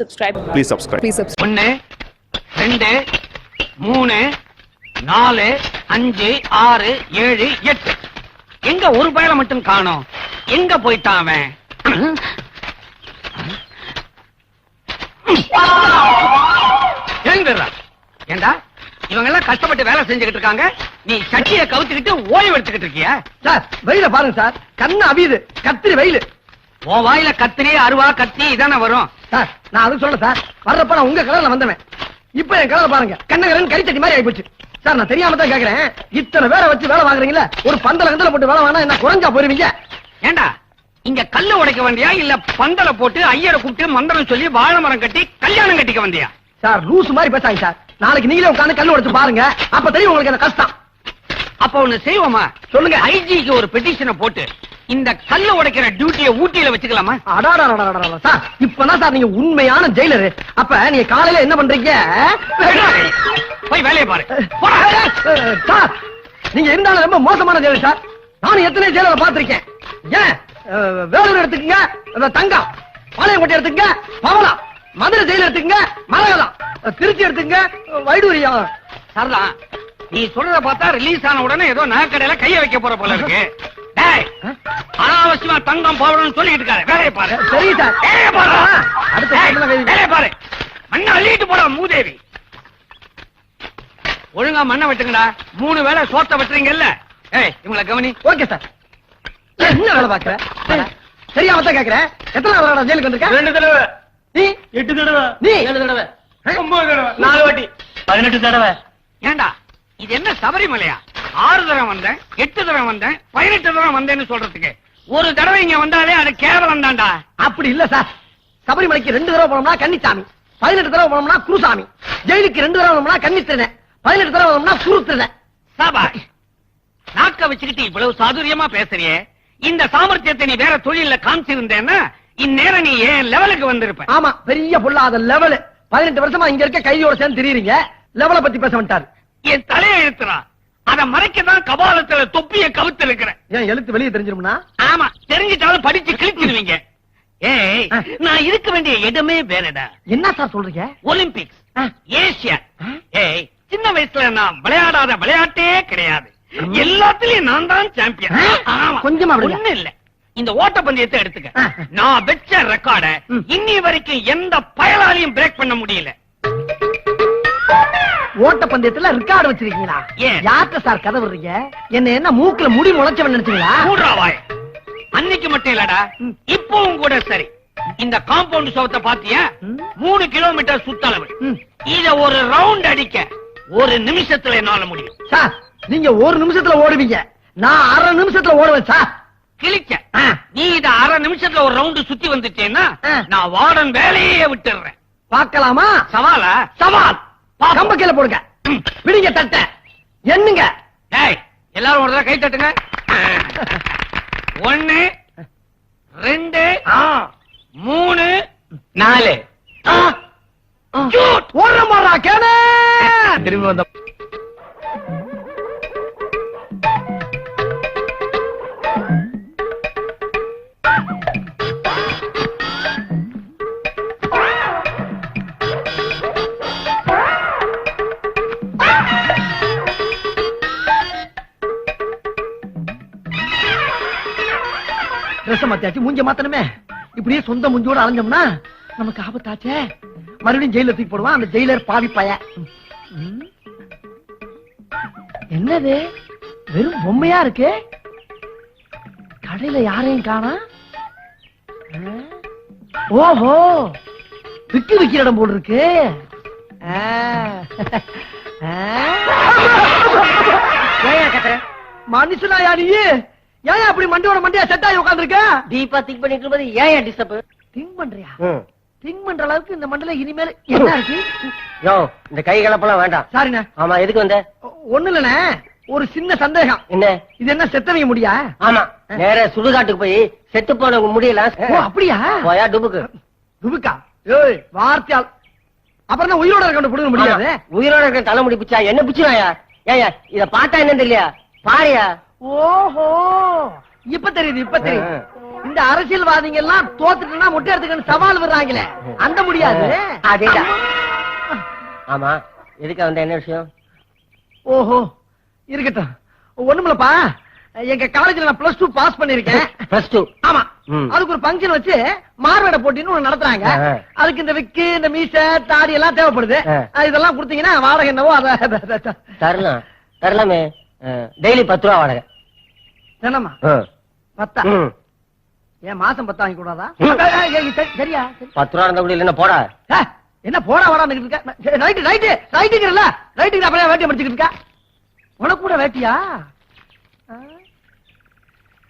subscribe. Please subscribe. Please subscribe. ஒன்னு ரெண்டு மூணு நாலு அஞ்சு ஆறு ஏழு எட்டு. எங்க ஒரு பயல மட்டும் காணோம். எங்க போயிட்டான் அவன்? எழுந்துடுறா. ஏண்டா? இவங்க எல்லாம் கஷ்டப்பட்டு வேலை செஞ்சுக்கிட்டு இருக்காங்க. நீ சட்டியை கவுத்துக்கிட்டு ஓய்வு எடுத்துக்கிட்டு இருக்கியா? சார் வெயில பாருங்க சார். கண்ணு அவியுது. கத்திரி வெயிலு. உன் வாயில கத்திரி அருவா கத்தி இதானே வரும். சார் நான் அது சொல்ல சார். வர்றப்ப நான் உங்க கலர்ல வந்தவன். இப்ப என் கலர் பாருங்க. கண்ணகரன் கரிச்சட்டி மாதிரி ஆயிப்போச்சு. சார் நான் தெரியாம தான் கேக்குறேன். இத்தனை பேரை வச்சு வேலை வாங்குறீங்களா? ஒரு பந்தல கந்தல போட்டு வேலை வாங்கினா என்ன குறைஞ்சா போயிருவீங்க? ஏண்டா? இங்க கல்லு உடைக்க வந்தியா? இல்ல பந்தல போட்டு ஐயரை கூப்பிட்டு மந்திரம் சொல்லி வாழை மரம் கட்டி கல்யாணம் கட்டிக்க வந்தியா? சார் லூஸ் மாதிரி பேசாங்க சார். நாளைக்கு நீங்களே உட்காந்து கல்லு உடைச்சு பாருங்க. அப்ப தெரியும் உங்களுக்கு அந்த கஷ்டம். அப்ப ஒண்ணு செய்வோமா? சொல்லுங்க. ஐஜிக்கு ஒரு பெட்டிஷனை போட்டு இந்த கல்லு உடைக்கிற டியூட்டியை ஊட்டியில வச்சுக்கலாமா? அடாடாடாடாடா சார் இப்பதான் சார் நீங்க உண்மையான ஜெயிலரு அப்ப நீங்க காலையில என்ன பண்றீங்க? போய் வேலையை பாரு. சார் நீங்க இருந்தாலும் ரொம்ப மோசமான ஜெயிலர் சார். நானும் எத்தனை ஜெயிலரை பார்த்திருக்கேன். ஏன்? வேலூர் எடுத்துக்கங்க தங்கம் பாளையங்கோட்டை எடுத்துக்கங்க பவளம் மதுரை ஜெயில எடுத்துக்கங்க மரகதம் அஹ், திருச்சி எடுத்துக்கங்க வைடூரியம் சரிதான் நீ சொல்றத பார்த்தா ரிலீஸ் ஆன உடனே ஏதோ நகைக்கடையில கைய வைக்க போற போல இருக்கு. டேய், அனாவசியமா தங்கம் போடணும்னு சொல்லிட்டு இருக்காரு வேலையை பாரு. சரி சார். வேலையை பாரு. வேலையை மண்ணை அள்ளிட்டு போட மூதேவி. ஒழுங்கா மண்ணை வெட்டுங்கடா. மூணு வேளை சோத்த வெட்டுறீங்கல்ல. ஏய் இவங்களை கவனி. Okay sir. என்ன வேலை பாக்குற தெரியாம தான் கேக்குறேன் எத்தனை நாள் ஜெயிலுக்கு வந்திருக்க? ரெண்டு தடவை. நீ? எட்டு தடவை. நீ? ஏழு தடவை? ஒன்பது தடவை. நாலு வாட்டி. பதினெட்டு தடவை. ஏண்டா? இது என்ன சபரிமலையா? ஆறு தடவை வந்தேன் எட்டு தடவை வந்தேன் பதினெட்டு தடவை வந்தேன்னு சொல்றதுக்கு. ஒரு தடவை இங்க வந்தாலே அது கேவலம் தான்டா. அப்படி இல்ல சார். சபரிமலைக்கு ரெண்டு தடவை போனோம்னா கன்னிசாமி பதினெட்டு தடவை போனோம்னா குருசாமி ஜெயிலுக்கு ரெண்டு தடவை போனோம்னா கன்னித்திருந்தேன் பதினெட்டு தடவை போனோம்னா குருத்திருந்தேன் சபாஷ் நாக்க வச்சுக்கிட்டு இவ்வளவு சாதுரியமா பேசுறியே. இந்த சாமர்த்தியத்தை நீ வேற தொழில காமிச்சிருந்தேன்னா இந்நேரம் நீ ஏன் லெவலுக்கு வந்திருப்ப? ஆமா பெரிய பொல்லாத லெவல். பதினெட்டு வருஷமா இங்க இருக்க கைதியோட சேர்ந்து தெரியுறீங்க. லெவலை பத்தி பேச வந்துட்டாரு. என் தலையை எழுத்துறா அத மறைக்கதான் கபாலத்துல தொப்பிய கவுத்து இருக்கிறேன். ஏன் எழுத்து வெளியே தெரிஞ்சிரும்னா? ஆமா தெரிஞ்சிட்டாலும் படிச்சு கிழிச்சிருவீங்க ஏய் நான் இருக்க வேண்டிய இடமே வேறடா. என்ன சார் சொல்றீங்க? ஒலிம்பிக்ஸ். ஏசியா. ஏய் சின்ன வயசுல நான் விளையாடாத விளையாட்டே கிடையாது. எல்லாத்துலயும் நான் தான் சாம்பியன். கொஞ்சமா. ஒண்ணும் இல்ல. இந்த ஓட்டப்பந்தயத்தை எடுத்துக்க. ஆ. நான் வெச்ச ரெக்கார்ட. இன்னி வரைக்கும் எந்த பயலாலையும் பிரேக் பண்ண முடியல. ஓட்ட பந்தயத்துல ரெக்கார்டு வச்சிருக்கீங்களா. யார்கிட்ட சார் கதை விடுறீங்க? என்ன என்ன மூக்குல முடி முளைச்சவன் நினைச்சீங்களா? மூடுறா வாய். அன்னைக்கு மட்டும் இல்லடா. இப்பவும் கூட சரி. இந்த காம்பவுண்ட் சவுத்த பாத்தியா. மூணு கிலோமீட்டர் சுத்தளவு. இத ஒரு ரவுண்ட் அடிக்க ஒரு நிமிஷத்துல என்னால முடியும். சார் நீங்க ஒரு நிமிஷத்துல ஓடுவீங்க. நான் அரை நிமிஷத்துல ஓடுவேன் சார் கிழிச்ச. நீ இத அரை நிமிஷத்துல ஒரு ரவுண்ட் சுத்தி வந்துட்டேன்னா. நான் வார்டன் வேலையே விட்டுறேன் பார்க்கலாமா? சவாலா? சவால். கம்ப கீழ போடுங்க. பிடிங்க தட்ட. என்னங்க எல்லாரும் ஒரு கை தட்டுங்க. ஒண்ணு ரெண்டு மூணு நாலு. ஓடுற மாறா கேனே திரும்பி வந்த மாத்தியாச்சு மூஞ்ச மாத்தணுமே? இப்படியே சொந்த முஞ்சோட அலைஞ்சோம்னா நமக்கு ஆபத்தாச்சே. மறுபடியும் ஜெயில தூக்கி போடுவான் அந்த ஜெயிலர் பாவி பய. என்னது? வெறும் பொம்மையா இருக்கு? கடையில யாரையும் காணா? ஓஹோ! விக்கு விக்கிற இடம் போல் இருக்கு. ஆ. ஆ. ஏன் அப்படி மண்டையோட மண்டையா செட் ஆகி உட்காந்துருக்க டீப்பா திங்க் பண்ணிட்டு இருக்கும்போது ஏன் டிஸ்டர்ப் திங்க் பண்றியா? திங்க் பண்ற அளவுக்கு இந்த மண்டல இனிமேல் என்ன இருக்கு? யோ இந்த கை கலப்பெல்லாம் வேண்டாம். சாரிண்ணே ஆமா எதுக்கு வந்த? ஒண்ணு இல்லண்ணே. ஒரு சின்ன சந்தேகம். என்ன? இது என்ன செத்தவங்க முடியா? ஆமா நேர சுடுகாட்டுக்கு போய் செத்து போன முடியல? அப்படியா? போயா டுபுக்கு. துபுக்கா ஏய் வார்த்தையால். அப்புறம் தான் உயிரோட இருக்க புடுங்க முடியாது. உயிரோட இருக்கிற தலைமுடி பிச்சா என்ன பிச்சுனாயா ஏயா இத பார்த்தா என்ன தெரியலையா பாரியா? ஓஹோ! இப்ப தெரியுது இப்ப தெரியுது. இந்த அரசியல்வாதிங்க எல்லாம் தோத்துட்டுனா முட்டை எடுத்துக்கன்னு சவால் விடுறாங்களே. அந்த முடியாது. அதேதான். ஆமா எதுக்கு வந்த என்ன விஷயம்? ஓஹோ இருக்கட்டும். ஒண்ணுமில்லப்பா. எங்க காலேஜ்ல நான் பிளஸ் டூ பாஸ் பண்ணிருக்கேன் பிளஸ் டூ ஆமா. அதுக்கு ஒரு ஃபங்க்ஷன் வச்சு மார்வேட போட்டின்னு ஒண்ணு நடத்துறாங்க. அதுக்கு இந்த விக்கு இந்த மீச தாடி எல்லாம் தேவைப்படுது. இதெல்லாம் கொடுத்தீங்கன்னா வாடகை என்னவோ அத தரலாம். தரலாமே. டெய்லி பத்து ரூபா வாடகை. என்னம்மா. பத்தா. ஏன் மாசம் பத்தா வாங்கி கூடாதா? சரியா? சரி. பத்து ரூபா இருந்தா கூட இல்லைன்னா போடா. என்ன போடா வாடா இருக்க ரைட்டு ரைட்டு ரைட்டுங்கிறல ரைட்டுக்கு அப்படியே வேட்டியை முடிச்சுக்கிட்டு இருக்கா உனக்கு கூட வேட்டியா.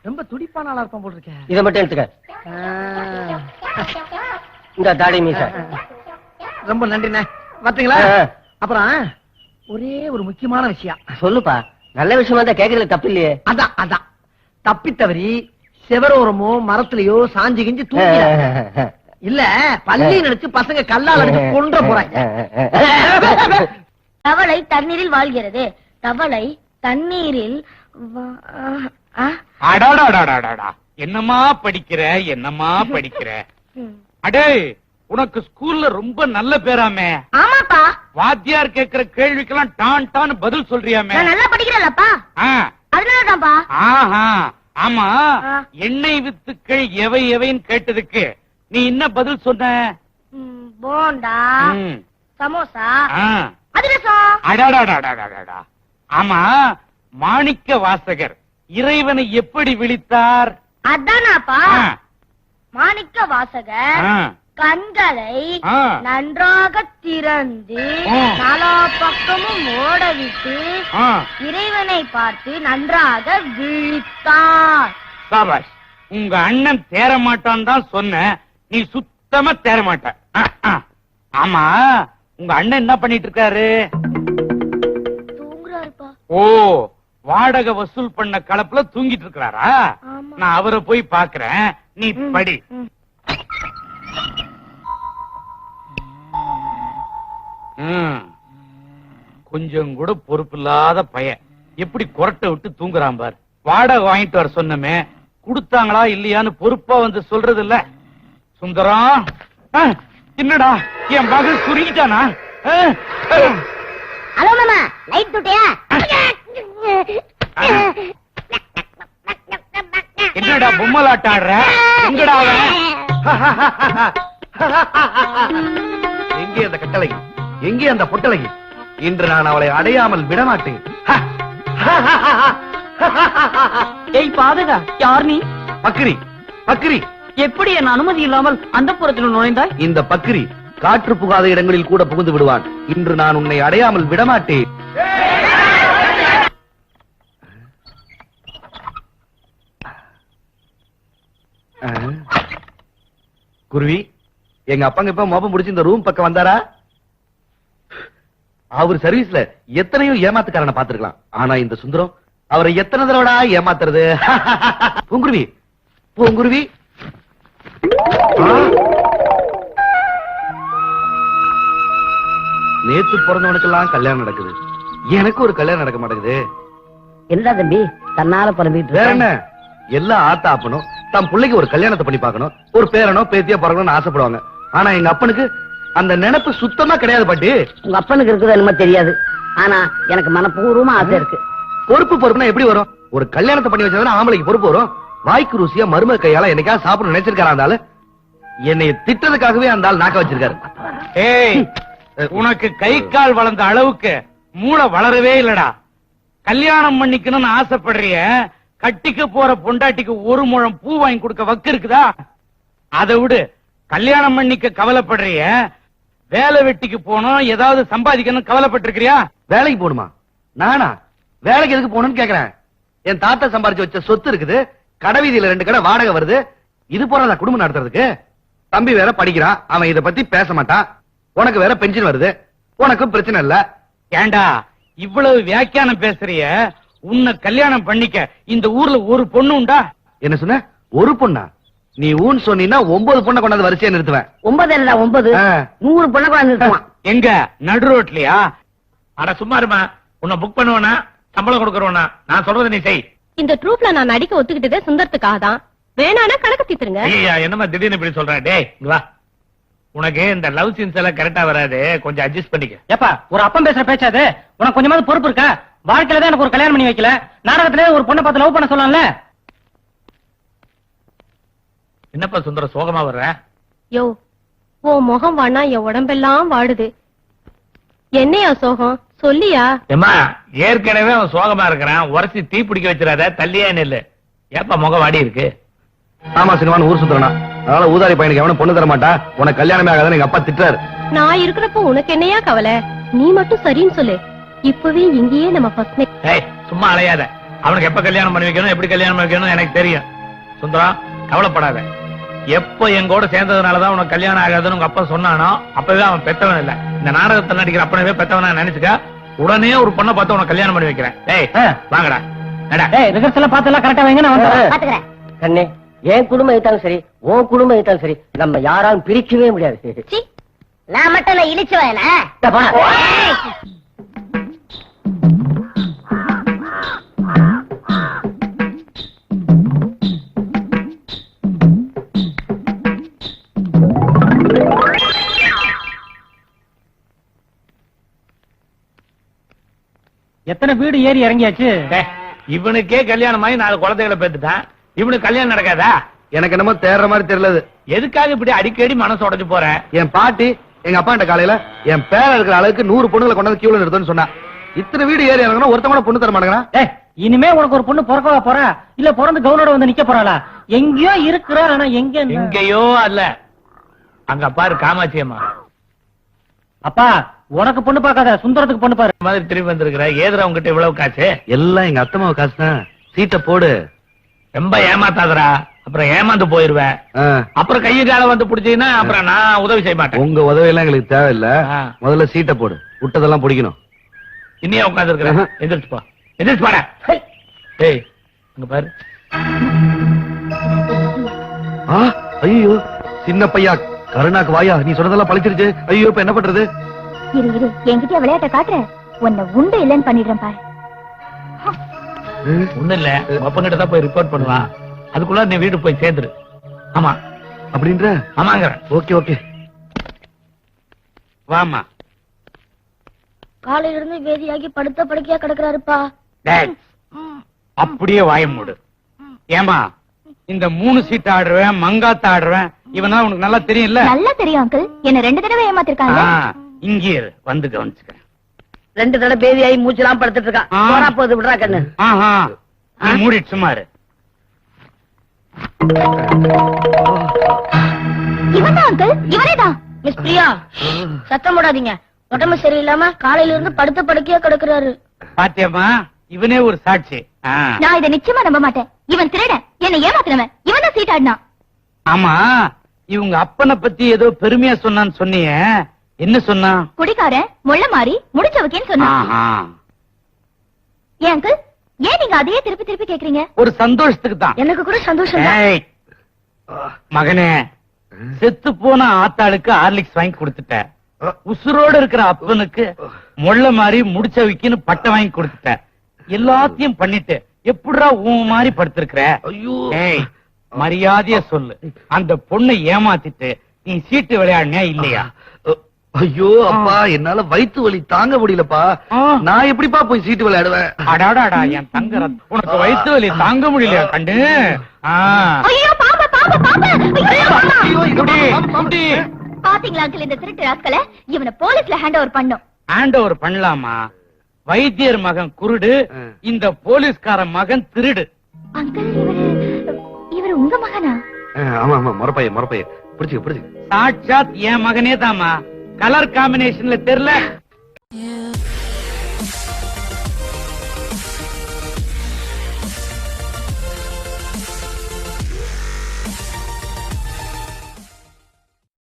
ரொம்ப துடிப்பான ஆளா இருப்பான் போல் இருக்கேன் இதை மட்டும் எடுத்துக்க. இந்த தாடி மீச. ரொம்ப நன்றிண்ணே. பாத்தீங்களா. அப்புறம் ஒரே ஒரு முக்கியமான விஷயம். சொல்லுப்பா. நல்ல விஷயமா தான் கேக்குறதுல தப்பு இல்லையே. அதான் அதான். தப்பி தவறி செவரோரமோ மரத்திலயோ சாஞ்சு கிஞ்சி தூங்கி இல்ல பள்ளி நினைச்சு பசங்க கல்லால் அடிச்சு கொன்ற போறாங்க. தவளை தண்ணீரில் வாழ்கிறது. தவளை தண்ணீரில் என்னமா படிக்கிற என்னமா படிக்கிற. அடே உனக்கு ஸ்கூல்ல ரொம்ப நல்ல பேராமே. ஆமாப்பா. வாத்தியார் கேக்குற கேள்விக்கெல்லாம் டான் டான் பதில் சொல்றியாமே. நான் நல்லா படிக்கிறேன்லப்பா. அதனாலதான்ப்பா. ஆஹா. ஆமா. எண்ணெய் வித்துக்கள் எவை எவைன்னு கேட்டதுக்கு நீ என்ன பதில் சொன்ன? போண்டா சமோசா அடாடாடாடாடாடா. ஆமா. மாணிக்க வாசகர் இறைவனை எப்படி விழித்தார்? அதானாப்பா. மாணிக்க வாசகர் கண்களை. நன்றாக திறந்து. நாலா பக்கமும் ஓடவிட்டு. இறைவனை பார்த்து நன்றாக விழித்தார் சாபாஷ் உங்க அண்ணன் தேர மாட்டான் தான் சொன்ன நீ சுத்தமா தேர மாட்ட. ஆமா உங்க அண்ணன் என்ன பண்ணிட்டு இருக்காரு ஓ வாடகை வசூல் பண்ண கலப்புல தூங்கிட்டு இருக்கிறாரா. நான் அவரை போய் பாக்குறேன் நீ படி கொஞ்சம் கூட பொறுப்பில்லாத பையன். எப்படி குரட்டை விட்டு தூங்குறான் பார். வாடகை வாங்கிட்டு வர சொன்னமே கொடுத்தாங்களா இல்லையான்னு பொறுப்பா வந்து சொல்றது இல்ல சுந்தரம் என்னடா என் மகன் சுருங்கிட்டானா. ஹலோ மாமா லைட் துட்டியா? என்னடா பொம்மலாட்டம் ஆடுற? எங்கடா எங்கே அந்த கட்டளை? எங்கே அந்த பொட்டலகி இன்று நான் அவளை அடையாமல் விடமாட்டேன். ஹ! ஏய் பாதகா யார் நீ? பக்கிரி பக்கிரி. எப்படி என் அனுமதி இல்லாமல் அந்த புறத்தில் நுழைந்தாய்? இந்த பக்கிரி காற்று புகாத இடங்களில் கூட புகுந்து விடுவான். இன்று நான் உன்னை அடையாமல் விடமாட்டேன். குருவி எங்க அப்பாங்க இப்ப மோபம் முடிச்சு இந்த ரூம் பக்கம் வந்தாரா? அவர் சர்வீஸ்ல எத்தனையோ ஏமாத்துக்காரனை பார்த்திருக்கலாம். ஆனா இந்த சுந்தரம் அவரை எத்தனை தடவைடா ஏமாத்துறது? பூங்குருவி பூங்குருவி? நேத்து பிறந்தவனுக்கெல்லாம் கல்யாணம் நடக்குது. எனக்கு ஒரு கல்யாணம் நடக்க மாட்டேங்குது. என்ன தம்பி தன்னால பரம்பிட்டு வேற என்ன? எல்லா ஆத்தா அப்பனும் தம் பிள்ளைக்கு ஒரு கல்யாணத்தை பண்ணி பார்க்கணும். ஒரு பேரனோ பேத்தியோ பிறக்கணும்னு ஆசைப்படுவாங்க. ஆனா எங்க அப்பனுக்கு அந்த நினைப்பு சுத்தமா கிடையாது பாட்டி. உங்க அப்பனுக்கு இருக்குது என்னமோ தெரியாது. ஆனா எனக்கு மனப்பூர்வமா ஆசை இருக்கு. பொறுப்பு பொறுப்புனா எப்படி வரும்? ஒரு கல்யாணத்தை பண்ணி வச்சதுன்னா ஆம்பளைக்கு பொறுப்பு வரும். வாய்க்கு ருசியா மருமக கையால என்னைக்கா சாப்பிட நினைச்சிருக்காரா அந்த ஆளு? என்னை திட்டதுக்காகவே அந்த ஆள் நாக்க வச்சிருக்காரு. ஏய் உனக்கு கை கால் வளர்ந்த அளவுக்கு மூளை வளரவே இல்லடா. கல்யாணம் பண்ணிக்கணும்னு ஆசைப்படுறிய கட்டிக்க போற பொண்டாட்டிக்கு ஒரு முழம் பூ வாங்கி கொடுக்க வக்கு இருக்குதா? அதை விடு. கல்யாணம் பண்ணிக்க கவலைப்படுறிய வேலை வெட்டிக்கு போனோம் ஏதாவது சம்பாதிக்கணும் கவலைப்பட்டிருக்கிறியா? வேலைக்கு போகணுமா? நானா? வேலைக்கு எதுக்கு போகணும்னு கேக்குறேன். என் தாத்தா சம்பாரிச்சு வச்ச சொத்து இருக்குது கடைவீதியில ரெண்டு கடை வாடகை வருது. இது போறதா குடும்பம் நடத்துறதுக்கு? தம்பி வேற படிக்கிறான் அவன் இத பத்தி பேச மாட்டான். உனக்கு வேற பென்ஷன் வருது. உனக்கும் பிரச்சனை இல்ல. ஏண்டா இவ்வளவு வியாக்கியானம் பேசுறிய? உன்னை கல்யாணம் பண்ணிக்க இந்த ஊர்ல ஒரு பொண்ணு உண்டா? என்ன சொன்ன? ஒரு பொண்ணா? நீ ஊன் சொன்னீன்னா ஒன்பது பொண்ணை கொண்டாந்து வரிசையா நிறுத்துவேன். ஒன்பது என்னடா ஒன்பது. நூறு பொண்ணை கூட நிறுத்துவான் எங்க? நடு ரோட்லயா? அட சும்மா இருமா. உன்னை புக் பண்ணுவனா? சம்பளம் கொடுக்கறவனா? நான் சொல்றதை நீ செய். இந்த ட்ரூப்ல நான் நடிக்க ஒத்துக்கிட்டதே சுந்தரத்துக்காக தான். வேணானா கணக்கு தீத்துருங்க. ஐயா என்னம்மா திடீர்னு இப்படி சொல்றேன் டேய் இங்க வா. உனக்கு இந்த லவ் சீன்ஸ் எல்லாம் கரெக்டா வராது. கொஞ்சம் அட்ஜஸ்ட் பண்ணிக்க. ஏப்பா ஒரு அப்பன் பேசுற பேச்சாது? உனக்கு கொஞ்சமாவது பொறுப்பு இருக்கா? வாழ்க்கையில தான் எனக்கு ஒரு கல்யாணம் பண்ணி வைக்கல. நாடகத்திலே ஒரு பொண்ணை பார்த்து லவ் பண்ண சொல்லலாம்ல என்னப்பா சுந்தர சோகமா வர்ற? யோ உன் முகம் வானா என் உடம்பெல்லாம் வாடுது. என்னையா சோகம்? சொல்லியா? ஏம்மா ஏற்கனவே அவன் சோகமா இருக்கிறான். உரசி தீ பிடிக்க வச்சிடாத தள்ளியே நில்லு. ஏப்பா முகம் வாடி இருக்கு? ஆமா சினிமான்னு ஊர் சுத்தறனா. அதனால ஊதாரி பையனுக்கு எவனும் பொண்ணு தர மாட்டா. உனக்கு கல்யாணமே ஆகாதுன்னு எங்க அப்பா திட்டுறாரு. நான் இருக்கிறப்போ உனக்கு என்னையா கவலை? நீ மட்டும் சரின்னு சொல்லு. இப்பவே இங்கேயே நம்ம ஃபர்ஸ்ட் நைட் ஏய் சும்மா அலையாத. அவனுக்கு எப்ப கல்யாணம் பண்ணி வைக்கணும் எப்படி கல்யாணம் பண்ணி வைக்கணும் எனக்கு தெரியும். சுந்தரம் கவலைப்படாத. எப்ப எங்கூட சேர்ந்ததுனாலதான் உனக்கு கல்யாணம் ஆகாதுன்னு உங்க அப்பா சொன்னானோ அப்பவே அவன் பெத்தவன் இல்ல. இந்த நாடகத்தில் நடிக்கிற அப்பனவே பெத்தவனா நினைச்சுக்க உடனே ஒரு பொண்ணை பார்த்து உனக்கு கல்யாணம் பண்ணி வைக்கிறேன். ஏய். வாங்கடா. ஏய் ரிகர்சல் பார்த்து எல்லாம் கரெக்டா வைங்க நான் கண்ணே என் குடும்பம் எடுத்தாலும் சரி உன் குடும்பம் எடுத்தாலும் சரி நம்ம யாராலும் பிரிக்கவே முடியாது. நான் மட்டும் இழிச்சு எத்தனை வீடு ஏறி இறங்கியாச்சு? டேய், இவனுக்கே கல்யாணம் ஆகி நாலு குழந்தைகளை பெத்துட்டான். இவனுக்கு கல்யாணம் நடக்காதா? எனக்கு என்னமோ தேர்ற மாதிரி தெரியல இது. எதுக்காக இப்படி அடிக்கடி மனசு உடைஞ்சு போற? என் பாட்டி எங்க அப்பா கிட்ட காலையில என் பேர இருக்கிற அளவுக்கு நூறு பொண்ணுங்களை கொண்டாந்து கியூல நிறுத்தன்னு சொன்னா. இத்தனை வீடு ஏறி இறங்கணும் ஒருத்தன் கூட பொண்ணு தர மாட்டேங்கிறான். இனிமே உனக்கு ஒரு பொண்ணு பிறக்கவா போறா? இல்ல பிறந்து கவுனோட வந்து நிக்க போறாளா? எங்கேயோ இருக்கிறா ஆனா எங்க என்ன? எங்கேயோ அல்ல. அங்க பாரு காமாட்சி அம்மா. அப்பா உனக்கு பொண்ணு பார்க்காத சுந்தரத்துக்கு பொண்ணு பாரு. இந்த மாதிரி திரும்பி வந்திருக்கிற ஏதுரா உங்ககிட்ட இவ்வளவு காசு? எல்லாம் எங்க அத்தம்மாவை காசு தான் சீட்டை போடு. ரொம்ப ஏமாத்தாதடா. அப்புறம் ஏமாந்து போயிருவேன். ஆ, அப்புறம் கையை கால வந்து புடிச்சீங்கன்னா அப்புறம் நான் உதவி செய்ய மாட்டேன். உங்க உதவி எல்லாம் எங்களுக்கு தேவையில்ல. ஆ. முதல்ல சீட்டை போடு. விட்டதெல்லாம் பிடிக்கணும். இன்னியே உட்கார்ந்து இருக்கிறேன் ஆஹா. எந்திரிச்சு போ. எந்திரிச்சு போட. ஏய் அங்க பாரு. ஆ ஐயோ. சின்ன பையா கருணாக்கு வாயா நீ சொன்னதெல்லாம் பழிச்சிருச்சு. ஐயோ இப்ப என்ன பண்றது? இரு இரு. என்கிட்ட விளையாட்ட காட்டுறேன் உன்னை உண்டு இல்லைன்னு பண்ணிடுறேன் பாரு. ஒண்ணு இல்ல. அப்பங்கிட்ட தான் போய் ரிப்போர்ட் பண்ணுவான். அதுக்குள்ள நீ வீடு போய் சேர்ந்துரு. ஆமா. அப்படின்ற? ஆமாங்கிற. Okay okay. வாமா காலையில இருந்து வேதியாகி படுத்த படுக்கையா கிடக்குறாருப்பா. டேய், அப்படியே வாய மூடு. ஏமா இந்த மூணு சீட் ஆடுறவன் மங்காத்த ஆடுறவன் இவனா உனக்கு நல்லா தெரியும்ல? நல்லா தெரியும் அங்கிள் என்ன ரெண்டு தடவை ஏமாத்திருக்காங்க. ஆ, இங்கே வந்து கவனிச்சுக்கிறேன். ரெண்டு தடவை பேதி ஆகி மூச்செல்லாம் படுத்துட்டு இருக்கான். போறா போகுது விடுறா கண்ணு. மூடிட்டு பிரியா சத்தம் போடாதீங்க. உடம்பு சரியில்லாம காலையில இருந்து படுத்த படுக்கையா கிடக்குறாரு. பாத்தியம்மா இவனே ஒரு சாட்சி. நான் இதை நிச்சயமா நம்ப மாட்டேன். இவன் திருடன். என்ன ஏமாத்தினவன். இவன் தான் சீட் ஆடினான் ஆமா இவங்க அப்பனை பத்தி ஏதோ பெருமையா சொன்னான்னு சொன்னியே. என்ன சொன்னா? குடிக்காரன் முள்ள மாறி முடிச்ச வைக்கேன்னு சொன்னான். ஏன் அங்கிள் ஏன் நீங்க அதையே திருப்பி திருப்பி கேக்குறீங்க? ஒரு சந்தோஷத்துக்கு தான். எனக்கு கூட சந்தோஷம் மகனே செத்து போன ஆத்தாளுக்கு ஹார்லிக்ஸ் வாங்கி கொடுத்துட்ட. உசுரோட இருக்கிற அப்பனுக்கு முள்ள மாதிரி முடிச்ச வைக்கின்னு பட்டை வாங்கி கொடுத்துட்ட. எல்லாத்தையும் பண்ணிட்டு எப்படிடா உன் மாதிரி படுத்திருக்கிற? ஐயோ. ஏய் மரியாதைய சொல்லு. அந்த பொண்ணை ஏமாத்திட்டு நீ சீட்டு விளையாடினியா இல்லையா? ஐயோ அப்பா என்னால வயித்து வலி தாங்க முடியலப்பா. நான் எப்படிப்பா போய் சீட்டு விளையாடுவேன்? அடாடாடா என் தங்க. உனக்கு வயிற்று வலி தாங்க முடியலையா கண்டு. பாத்தீங்களா அங்கிள் இந்த திருட்டு ராஸ்கல? இவனை போலீஸ்ல ஹேண்ட் ஓவர் பண்ணும். ஹேண்ட் ஓவர் பண்ணலாமா? வைத்தியர் மகன் குருடு. இந்த போலீஸ்கார மகன் திருடு. அங்கிள் இவரு இவரு உங்க மகனா? ஆமா ஆமா முறப்பைய முறப்பைய பிடிச்சுக்க பிடிச்சுக்க. சாட்சாத் என் மகனே தாமா கலர் காம்பினேஷன்ல தெரியல.